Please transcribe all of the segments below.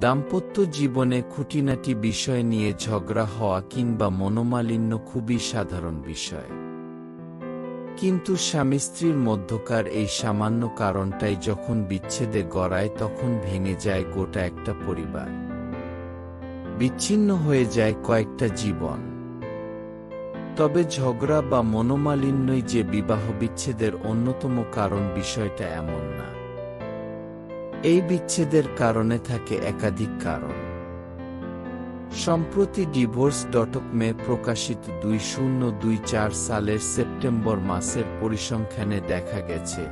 দাম্পত্য জীবনে খুঁটিনাটি বিষয় নিয়ে ঝগড়া হওয়া কিংবা মনোমালিন্য খুবই সাধারণ বিষয়। কিন্তু স্বামী স্ত্রীর মধ্যকার এই সামান্য কারণটাই যখন বিচ্ছেদে গড়ায় তখন ভেঙে যায় গোটা একটা পরিবার। বিচ্ছিন্ন হয়ে যায় কয়েকটা জীবন। তবে ঝগড়া বা মনোমালিন্যই যে বিবাহ বিচ্ছেদের অন্যতম কারণ বিষয়টা এমন না। এই বিচ্ছেদের কারণে থাকে একাধিক কারণ। সম্প্রতি ডিভোর্স ডটকমে প্রকাশিত দুই শূন্য দুই চার সালের সেপ্টেম্বর মাসের পরিসংখ্যানে দেখা গেছে,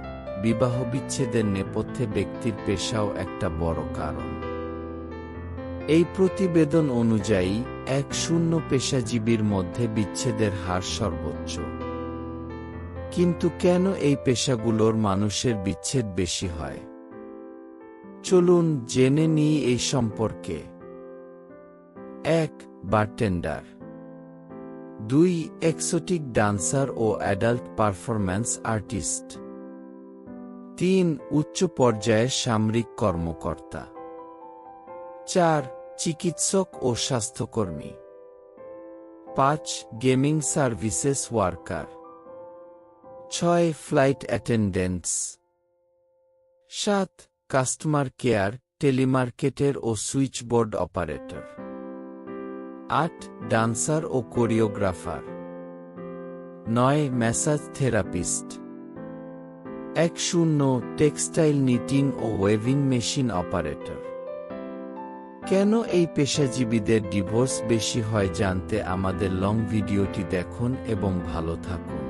বিবাহ বিচ্ছেদের নেপথ্যে ব্যক্তির পেশাও একটা বড় কারণ। এই প্রতিবেদন অনুযায়ী, এক শূন্য পেশাজীবীর মধ্যে বিচ্ছেদের হার সর্বোচ্চ। কিন্তু কেন এই পেশাগুলোর মানুষের বিচ্ছেদ বেশি হয়? চলুন জেনে নিই এই সম্পর্কে। এক, বারটেন্ডার। দুই, এক্সোটিক ডান্সার ও অ্যাডাল্ট পারফরম্যান্স আর্টিস্ট। তিন, উচ্চ পর্যায়ের সামরিক কর্মকর্তা। চার, চিকিৎসক ও স্বাস্থ্যকর্মী। পাঁচ, গেমিং সার্ভিসেস ওয়ার্কার। ছয়, ফ্লাইট অ্যাটেন্ডেন্টস। সাত কাস্টমার কেয়ার, টেলিমার্কেটের ও সুইচবোর্ড অপারেটর। আট, ডান্সার ও কোরিওগ্রাফার। নয়, ম্যাসাজ থেরাপিস্ট। এক শূন্য, টেক্সটাইল নিটিং ও ওয়েভিং মেশিন অপারেটর। কেন এই পেশাজীবীদের ডিভোর্স বেশি হয় জানতে আমাদের লং ভিডিওটি দেখুন এবং ভালো থাকুন।